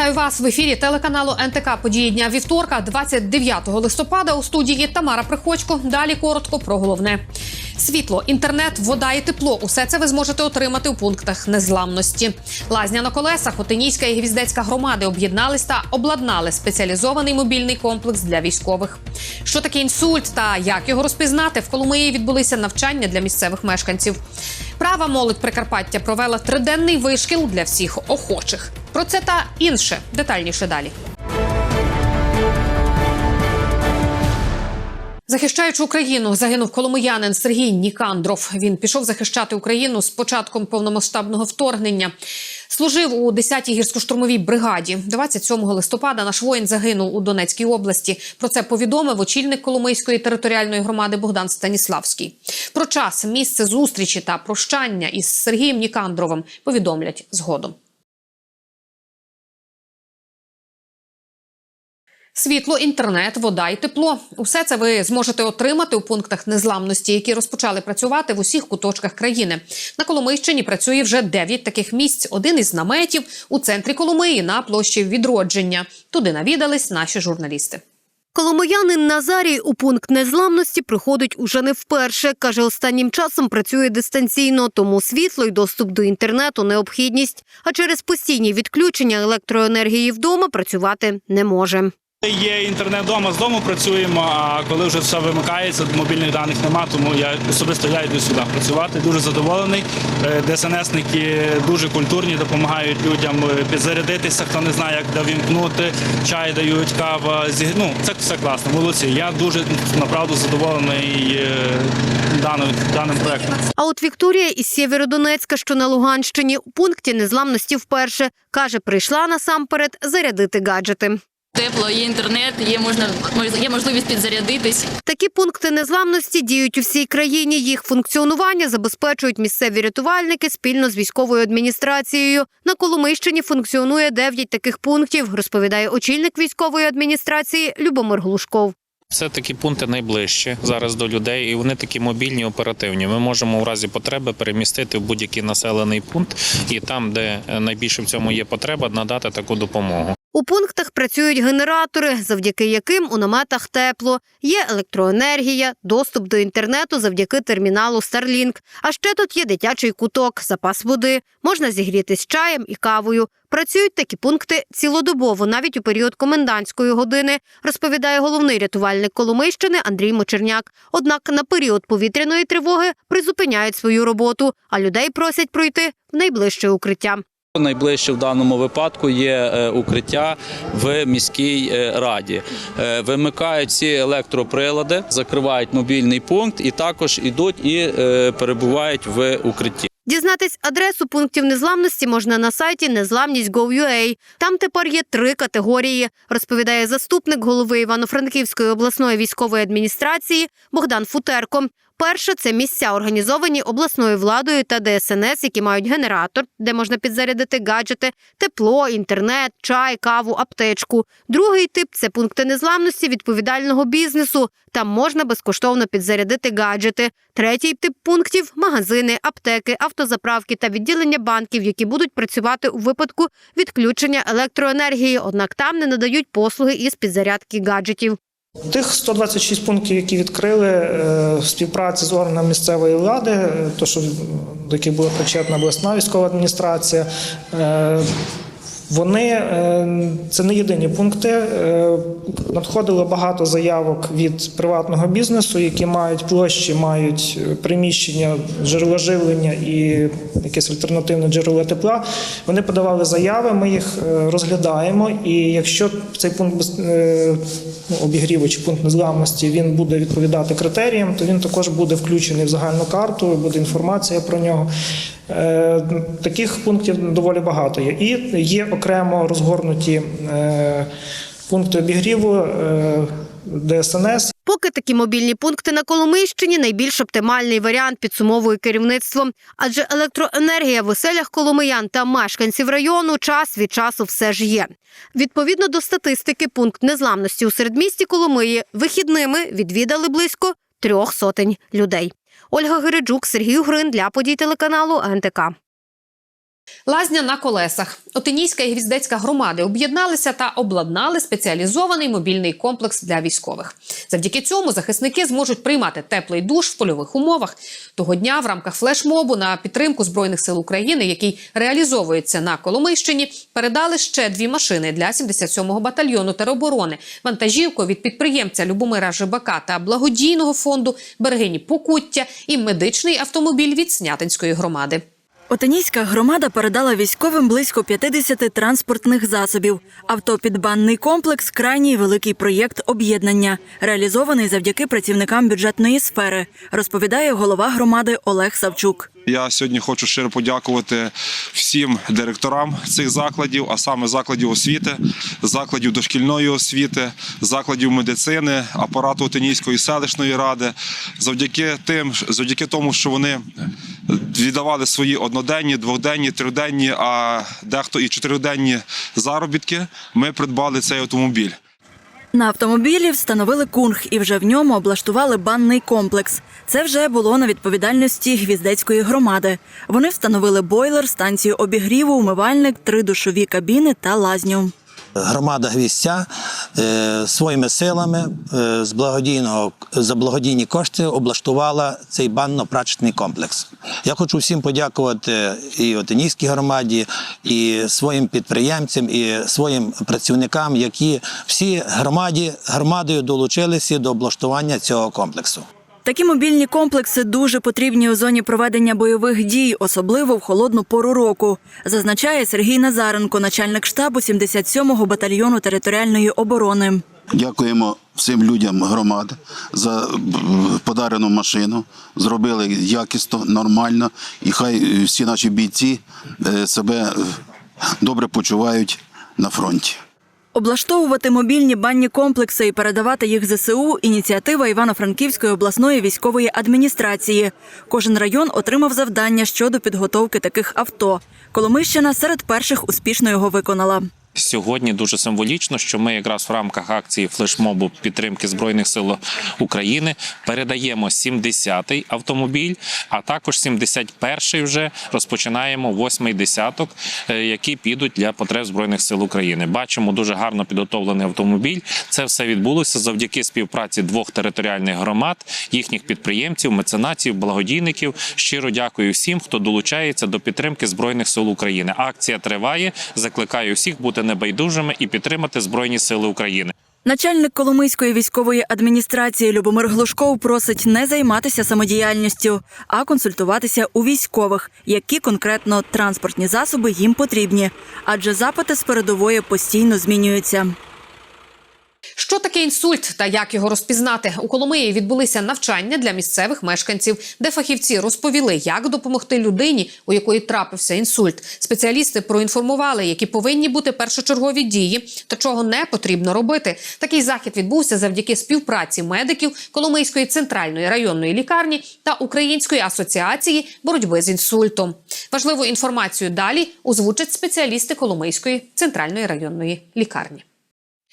Вітаю вас в ефірі телеканалу НТК Події дня вівторка, 29 листопада. У студії Тамара Приходько. Далі коротко про головне. Світло, інтернет, вода і тепло усе це ви зможете отримати у пунктах незламності. Лазня на колесах, Отинійська і Гвіздецька громади об'єднались та обладнали спеціалізований мобільний комплекс для військових. Що таке інсульт та як його розпізнати? В Коломиї відбулися навчання для місцевих мешканців. Права молодь Прикарпаття провела триденний вишкіл для всіх охочих. Про це та інше детальніше далі. Захищаючи Україну, загинув коломиянин Сергій Нікандров. Він пішов захищати Україну з початком повномасштабного вторгнення. Служив у 10-й гірсько-штурмовій бригаді. 27 листопада наш воїн загинув у Донецькій області. Про це повідомив очільник Коломийської територіальної громади Богдан Станіславський. Про час, місце зустрічі та прощання із Сергієм Нікандровим повідомлять згодом. Світло, інтернет, вода і тепло усе це ви зможете отримати у пунктах незламності, які розпочали працювати в усіх куточках країни. На Коломийщині працює вже 9 таких місць. Один із наметів у центрі Коломиї на площі відродження. Туди навідались наші журналісти. Коломиянин Назарій у пункт незламності приходить уже не вперше. Каже, останнім часом працює дистанційно, тому світло і доступ до інтернету необхідність. А через постійні відключення електроенергії вдома працювати не може. Є інтернет вдома, з дому працюємо, а коли вже все вимикається, мобільних даних нема, тому я особисто я йду сюди працювати. Дуже задоволений. Е, ДСНСники дуже культурні, допомагають людям е, підзарядитися, хто не знає, як де вімкнути, чай дають, кава. Ну, це все класно. Молодці. Я дуже направду задоволений е, даним, даним проектом. А от Вікторія із Сєвєродонецька, що на Луганщині, у пункті незламності вперше каже, прийшла насамперед зарядити гаджети. Тепло, є інтернет, є можна є можливість підзарядитись. Такі пункти незламності діють у всій країні. Їх функціонування забезпечують місцеві рятувальники спільно з військовою адміністрацією. На Коломийщині функціонує 9 таких пунктів, розповідає очільник військової адміністрації Любомир Глушков. Це такі пункти найближчі зараз до людей, і вони такі мобільні, оперативні. Ми можемо в разі потреби перемістити в будь-який населений пункт, і там, де е, найбільше в цьому є потреба, надати таку допомогу. У пунктах працюють генератори, завдяки яким у наметах тепло. Є електроенергія, доступ до інтернету завдяки терміналу Starlink. А ще тут є дитячий куток, запас води. Можна зігрітись чаєм і кавою. Працюють такі пункти цілодобово, навіть у період комендантської години, розповідає головний рятувальник Коломийщини Андрій Мочерняк. Однак на період повітряної тривоги призупиняють свою роботу, а людей просять пройти в найближче укриття. Найближче в даному випадку є е, укриття в міській е, раді. Е, Вимикають всі електроприлади, закривають мобільний пункт і також ідуть і перебувають в укритті. Дізнатись адресу пунктів незламності можна на сайті незламність.gov.ua. Там тепер є три категорії, розповідає заступник голови Івано-Франківської обласної військової адміністрації Богдан Футерко. Перше це місця, організовані обласною владою та ДСНС, які мають генератор, де можна підзарядити гаджети, тепло, інтернет, чай, каву, аптечку. Другий тип це пункти незламності відповідального бізнесу. Там можна безкоштовно підзарядити гаджети. Третій тип пунктів магазини, аптеки, автозаправки та відділення банків, які будуть працювати у випадку відключення електроенергії. Однак там не надають послуги із підзарядки гаджетів. Тих 126 пунктів, які відкрили е, в співпраці з органами місцевої влади, е, то що до яких була причетна обласна військова адміністрація. Вони е, це не єдині пункти. Е, Надходило багато заявок від приватного бізнесу, які мають площі, мають е, приміщення, джерела живлення і якесь альтернативне джерело тепла. Вони подавали заяви, ми їх розглядаємо. І якщо цей пункт ну, обігріву чи пункт незламності він буде відповідати критеріям, то він також буде включений в загальну карту, буде інформація про нього. Таких пунктів доволі багато є. І є окремо розгорнуті е, пункти обігріву е, ДСНС. Поки такі мобільні пункти на Коломийщині найбільш оптимальний варіант підсумовує керівництво. Адже електроенергія в оселях коломиян та мешканців району час від часу все ж є. Відповідно до статистики, пункт незламності у середмісті Коломиї вихідними відвідали близько трьох сотень людей. Ольга Гириджук, Сергій Угрин для подій телеканалу НТК. Лазня на колесах. Отинійська і гвіздецька громади об'єдналися та обладнали спеціалізований мобільний комплекс для військових. Завдяки цьому захисники зможуть приймати теплий душ в польових умовах. Того дня в рамках флешмобу на підтримку збройних сил України, який реалізовується на Коломийщині, передали ще дві машини для 77-го батальйону тероборони, вантажівку від підприємця Любомира Жибака та благодійного фонду Берегині Покуття і медичний автомобіль від Снятинської громади. Отинійська громада передала військовим близько 50 транспортних засобів. Автопідбанний комплекс крайній великий проєкт об'єднання, реалізований завдяки працівникам бюджетної сфери, розповідає голова громади Олег Савчук. Я сьогодні хочу щиро подякувати всім директорам цих закладів, а саме закладів освіти, закладів дошкільної освіти, закладів медицини, апарату Отинійської селищної ради, завдяки тим, завдяки тому, що вони віддавали свої одноденні, двохденні, триденні, а дехто і чотириденні заробітки. Ми придбали цей автомобіль. На автомобілі встановили кунг і вже в ньому облаштували банний комплекс. Це вже було на відповідальності гвіздецької громади. Вони встановили бойлер, станцію обігріву, умивальник, три душові кабіни та лазню. Громада Гвістя е, своїми силами е, з благодійного за благодійні кошти облаштувала цей банно-прачечний комплекс. Я хочу всім подякувати і Отинійській громаді, і своїм підприємцям, і своїм працівникам, які всі громаді громадою долучилися до облаштування цього комплексу. Такі мобільні комплекси дуже потрібні у зоні проведення бойових дій, особливо в холодну пору року, зазначає Сергій Назаренко, начальник штабу 77-го батальйону територіальної оборони. Дякуємо всім людям громади за е, подарену машину. Зробили якісно, нормально, і хай всі наші бійці е, себе е, добре почувають на фронті. Облаштовувати мобільні банні комплекси і передавати їх ЗСУ – ініціатива Івано-Франківської обласної військової адміністрації. Кожен район отримав завдання щодо підготовки таких авто. Коломищина серед перших успішно його виконала. Сьогодні дуже символічно, що ми якраз в рамках акції флешмобу підтримки збройних сил України передаємо 70-й автомобіль, а також 71-й вже розпочинаємо восьмий десяток, е, які підуть для потреб збройних сил України. Бачимо дуже гарно підготовлений автомобіль. Це все відбулося завдяки співпраці двох територіальних громад, їхніх підприємців, меценатів, благодійників. Щиро дякую всім, хто долучається до підтримки збройних сил України. Акція триває. Закликаю всіх бути небайдужими і підтримати збройні сили України. Начальник Коломийської військової адміністрації Любомир Глушков просить не займатися самодіяльністю, а консультуватися у військових, які конкретно транспортні засоби їм потрібні, адже запити з передової постійно змінюються. Що таке інсульт та як його розпізнати? У Коломиї відбулися навчання для місцевих мешканців, де фахівці розповіли, як допомогти людині, у якої трапився інсульт. Спеціалісти проінформували, які повинні бути першочергові дії та чого не потрібно робити. Такий захід відбувся завдяки співпраці медиків Коломийської центральної районної лікарні та Української асоціації боротьби з інсультом. Важливу інформацію далі озвучать спеціалісти Коломийської центральної районної лікарні.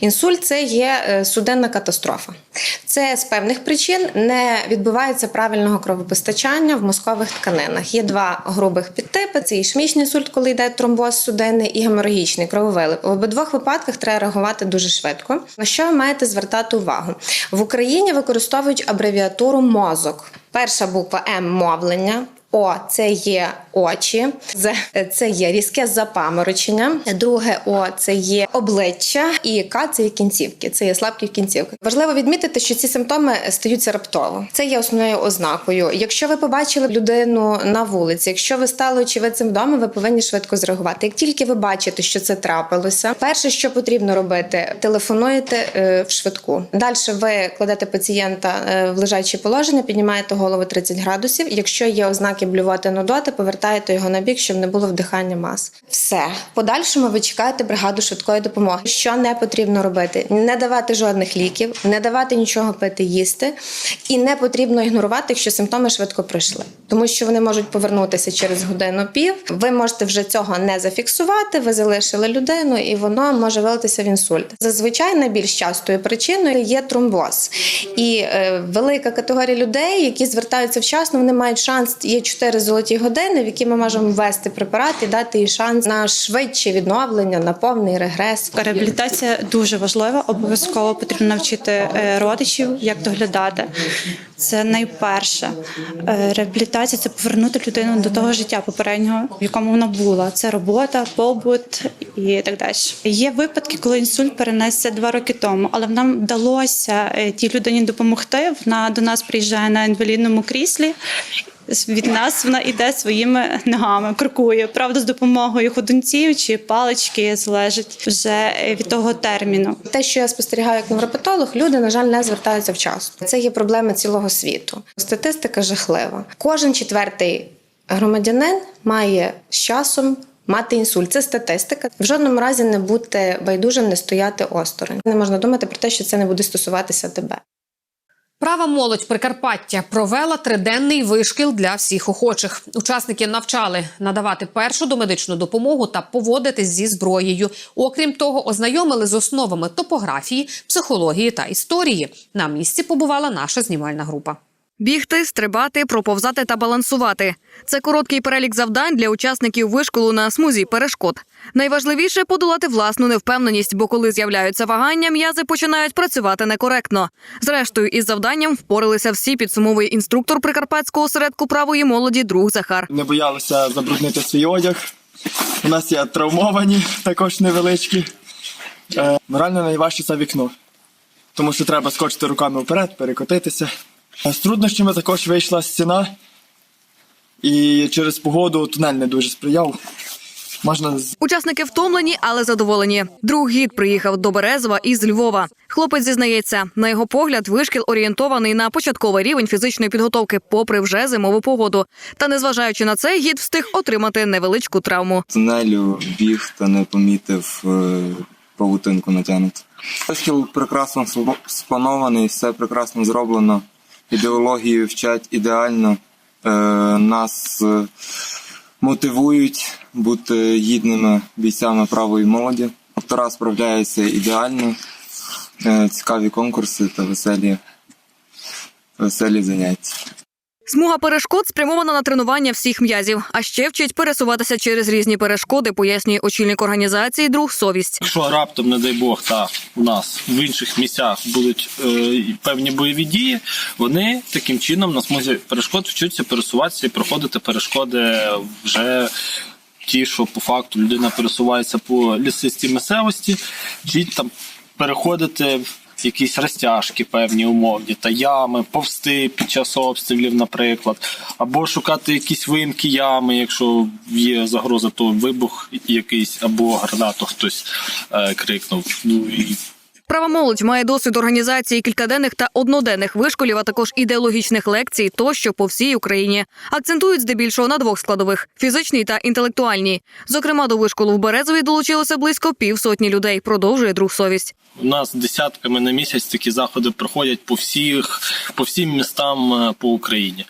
Інсульт це є е, суденна катастрофа. Це з певних причин не відбувається правильного кровопостачання в мозкових тканинах. Є два грубих підтипи: це ішемічний інсульт, коли йде тромбоз суденний, і геморагічний крововилип. В обидвох випадках треба реагувати дуже швидко. На що ви маєте звертати увагу? В Україні використовують абревіатуру мозок. Перша буква М мовлення. О це є очі, це є різке запаморочення. Друге О це є обличчя, і К це є кінцівки. Це є слабкі кінцівки. Важливо відмітити, що ці симптоми стаються раптово. Це є основною ознакою. Якщо ви побачили людину на вулиці, якщо ви стали очевидцем вдома, ви повинні швидко зреагувати. Як тільки ви бачите, що це трапилося, перше, що потрібно робити, телефонуєте е, в швидку. Далі ви кладете пацієнта е, в лежаче положення, піднімаєте голову 30 градусів. Якщо є ознаки блювати нудоти, повертаєте його на бік, щоб не було вдихання мас. Все в подальшому ви чекаєте бригаду швидкої допомоги. Що не потрібно робити? Не давати жодних ліків, не давати нічого пити, їсти, і не потрібно ігнорувати, якщо симптоми швидко пройшли, тому що вони можуть повернутися через годину пів. Ви можете вже цього не зафіксувати. Ви залишили людину, і воно може вилитися в інсульт. Зазвичай найбільш частою причиною є тромбоз, і е, велика категорія людей, які звертаються вчасно, вони мають шанс. Є 4 золоті години, в які ми можемо ввести препарат і дати їй шанс на швидше відновлення, на повний регрес. Реабілітація дуже важлива. Обов'язково потрібно навчити е, родичів, як доглядати. Це найперше. Е, Реабілітація це повернути людину до того життя попереднього, в якому вона була. Це робота, побут і так далі. Є випадки, коли інсульт перенесся два роки тому, але нам вдалося е, тій людині допомогти. Вона до нас приїжджає на інвалідному кріслі. Від нас вона йде своїми ногами, крокує. Правда, з допомогою ходунців чи палички залежить вже від того терміну. Те, що я спостерігаю як невропатолог, люди, на жаль, не звертаються вчасно. Це є проблема цілого світу. Статистика жахлива. Кожен четвертий громадянин має з часом. Мати інсульт це статистика. В жодному разі не бути байдужим, не стояти осторонь. Не можна думати про те, що це не буде стосуватися тебе. Права молодь Прикарпаття провела триденний вишкіл для всіх охочих. Учасники навчали надавати першу домедичну допомогу та поводитись зі зброєю. Окрім того, ознайомили з основами топографії, психології та історії. На місці побувала наша знімальна група. Бігти, стрибати, проповзати та балансувати це короткий перелік завдань для учасників вишколу на смузі перешкод. Найважливіше подолати власну невпевненість, бо коли з'являються вагання, м'язи починають працювати некоректно. Зрештою, із завданням впоралися всі, підсумовує інструктор прикарпатського осередку правої молоді друг Захар. Не боялися забруднити свій одяг. У нас є травмовані, також невеличкі. Е, морально найважче це вікно, тому що треба скочити руками вперед, перекотитися. З труднощами також вийшла стіна, і через погоду тунель не дуже сприяв. Можна Учасники втомлені, але задоволені. Друг гід приїхав до Березова із Львова. Хлопець зізнається, на його погляд, вишкіл орієнтований на початковий рівень фізичної підготовки, попри вже зимову погоду. Та незважаючи на це, гід встиг отримати невеличку травму. тунелю біг та не помітив е, павутинку натягнуту. Вишкіл прекрасно спланований, все прекрасно зроблено. Ідеологію вчать ідеально. Е, нас е, мотивують бути гідними бійцями правої молоді. Автора справляється ідеально. Е, цікаві конкурси та веселі, веселі заняття. Смуга перешкод спрямована на тренування всіх м'язів, а ще вчить пересуватися через різні перешкоди, пояснює очільник організації друг совість. Якщо раптом, не дай Бог, та у нас в інших місцях будуть е, певні бойові дії, вони таким чином на смузі перешкод вчаться пересуватися і проходити перешкоди вже ті, що по факту людина пересувається по лісистій місцевості, чи там переходити якісь розтяжки певні умовні та ями, повсти під час обстрілів, наприклад, або шукати якісь виїмки ями, якщо є загроза, то вибух якийсь або гранату хтось е, крикнув. Ну і Права молодь має досвід організації кількаденних та одноденних вишколів, а також ідеологічних лекцій тощо по всій Україні. Акцентують здебільшого на двох складових фізичній та інтелектуальній. Зокрема, до вишколу в Березові долучилося близько півсотні людей. Продовжує друг совість. У нас десятками на місяць такі заходи проходять по всіх, по всім містам е, по Україні.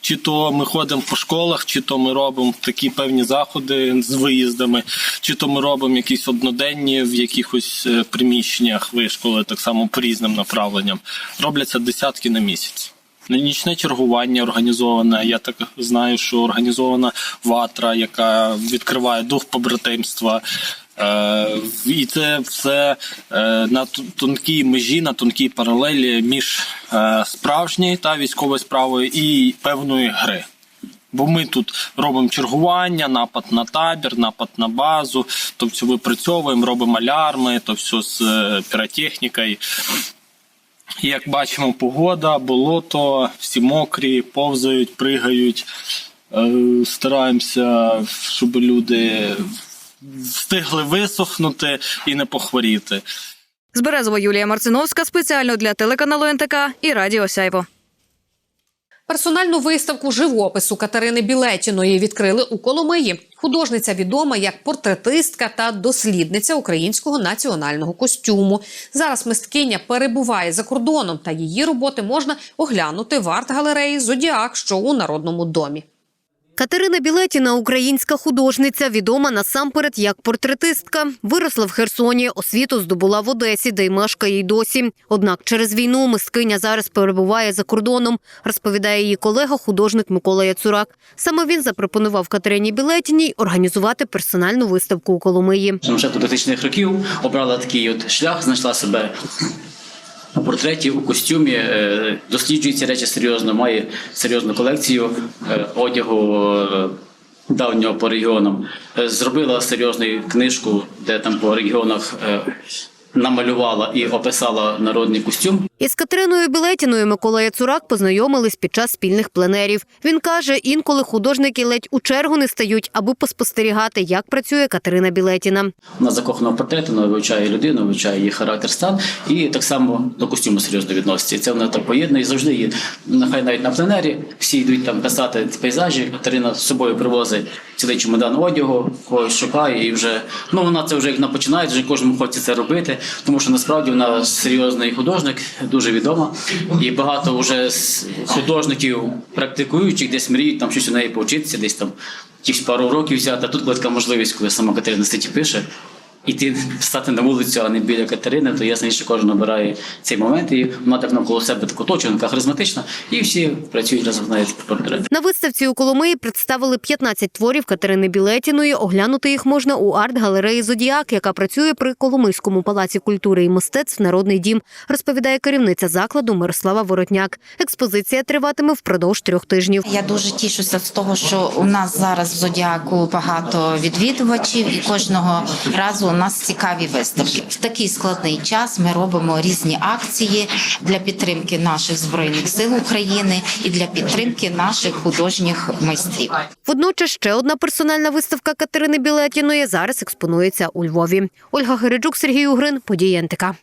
Чи то ми ходимо по школах, чи то ми робимо такі певні заходи з виїздами, чи то ми робимо якісь одноденні в якихось е, приміщеннях вишколи, так само по різним направленням. Робляться десятки на місяць. Нічне чергування організоване. Я так знаю, що організована ватра, яка відкриває дух побратимства. Е, і це все е, на тонкій межі, на тонкій паралелі між е, справжньою та військовою справою і певної гри. Бо ми тут робимо чергування, напад на табір, напад на базу, то все випрацьовуємо, робимо алярми, то все з піротехнікою. Як бачимо, погода, болото, всі мокрі, повзають, пригають. Стараємося, щоб люди встигли висохнути і не похворіти. З Березова Юлія Марциновська спеціально для телеканалу НТК і Радіо Сяйво. Персональну виставку живопису Катерини Білетіної відкрили у Коломиї. Художниця відома як портретистка та дослідниця українського національного костюму. Зараз мисткиня перебуває за кордоном, та її роботи можна оглянути в арт-галереї Зодіак, що у народному домі. Катерина Білетіна – українська художниця, відома насамперед як портретистка. Виросла в Херсоні, освіту здобула в Одесі, де й мешкає й досі. Однак через війну мисткиня зараз перебуває за кордоном, розповідає її колега, художник Микола Яцурак. Саме він запропонував Катерині Білетіній організувати персональну виставку у Коломиї. Ще до 2000 років обрала такий от шлях, знайшла себе у портреті, у костюмі, е, досліджує речі серйозно, має серйозну колекцію е, одягу е, давнього по регіонам. Зробила серйозну книжку, де там по регіонах намалювала і описала народний костюм. Із Катериною Білетіною Микола Яцурак познайомились під час спільних пленерів. Він каже, інколи художники ледь у чергу не стають, аби поспостерігати, як працює Катерина Білетіна. Вона закохана в портрет, вона вивчає людину, вивчає її характер, стан і так само до костюму серйозно відноситься. Це вона так поєднує і завжди є. Нехай навіть на пленері всі йдуть там писати пейзажі. Катерина з собою привозить цілий чемодан одягу, когось шукає і вже ну вона це вже як вона починає, вже кожному хочеться це робити, тому що насправді вона серйозний художник, дуже відома. І багато вже художників практикуючих десь мріють там щось у неї повчитися, десь там якісь пару років взяти. А тут була така можливість, коли сама Катерина Стеті пише. Іти стати на вулицю, а не біля Катерини, то ясно, що кожен обирає цей момент, і вона так навколо себе так оточена, харизматична, і всі працюють разом знають портрет. На виставці у Коломиї представили 15 творів Катерини Білетіної. Оглянути їх можна у арт-галереї Зодіак, яка працює при Коломийському палаці культури і мистецтв Народний дім, розповідає керівниця закладу Мирослава Воротняк. Експозиція триватиме впродовж трьох тижнів. Я дуже тішуся з того, що у нас зараз в зодіаку багато відвідувачів, і кожного разу нас цікаві виставки. В такий складний час ми робимо різні акції для підтримки наших збройних сил України і для підтримки наших художніх майстрів. Водночас ще одна персональна виставка Катерини Білетіної зараз експонується у Львові. Ольга Гереджук, Сергій Угрин, події НТК.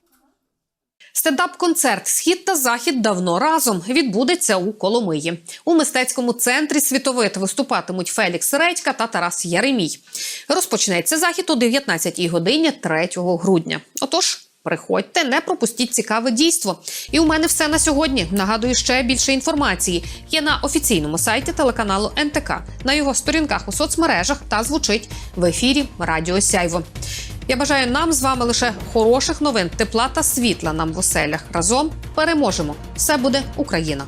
Стендап-концерт Схід та захід давно разом відбудеться у Коломиї. У мистецькому центрі світовит виступатимуть Фелікс Редька та Тарас Яремій. Розпочнеться захід о 19-й годині 3 грудня. Отож. Приходьте, не пропустіть цікаве дійство. І у мене все на сьогодні. Нагадую, ще більше інформації є на офіційному сайті телеканалу НТК, на його сторінках у соцмережах та звучить в ефірі Радіо Сяйво. Я бажаю нам з вами лише хороших новин, тепла та світла нам в оселях. Разом переможемо. Все буде Україна.